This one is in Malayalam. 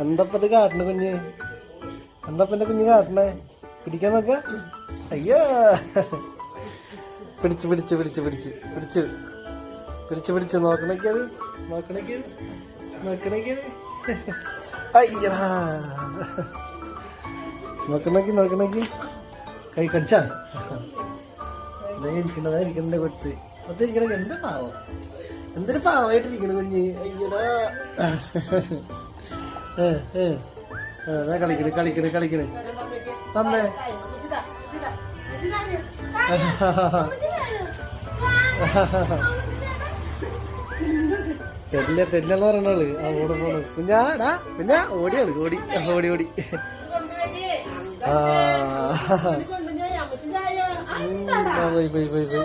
എന്തപ്പത് കാട്ടണ കുഞ്ഞ്? എന്തപ്പന്റെ കുഞ്ഞ് കാട്ടണേ? പിടിക്കാൻ നോക്ക. അയ്യോ. പിടിച്ചു പിടിച്ചു പിടിച്ചു പിടിച്ചു പിടിച്ചു. പിടിച്ചു പിടിച്ചു നോക്കണേക്കത് നോക്കണേക്കത് നോക്കണേക്കത് അയ്യോ. നോക്കണേക്ക് നോക്കണേക്ക്. കൈ കടിച്ചാ? കൊടുത്ത് മൊത്തം ഇരിക്കണ എന്താ പാവം? എന്തൊരു പാവായിട്ടിരിക്കണ കുഞ്ഞ്. അയ്യടാ. ഏ കളിക്കണ് കളിക്കണ് കളിക്കണ്. തന്നേ. തെല്ല തെല്ലെന്ന് പറഞ്ഞാൾ ആ ഓട് പോണ് കുഞ്ഞാടാ കുഞ്ഞാ ഓടിയാണ് ഓടി ഓടി ഓടി. ആ, പോയി പോയി പോയി പോയി.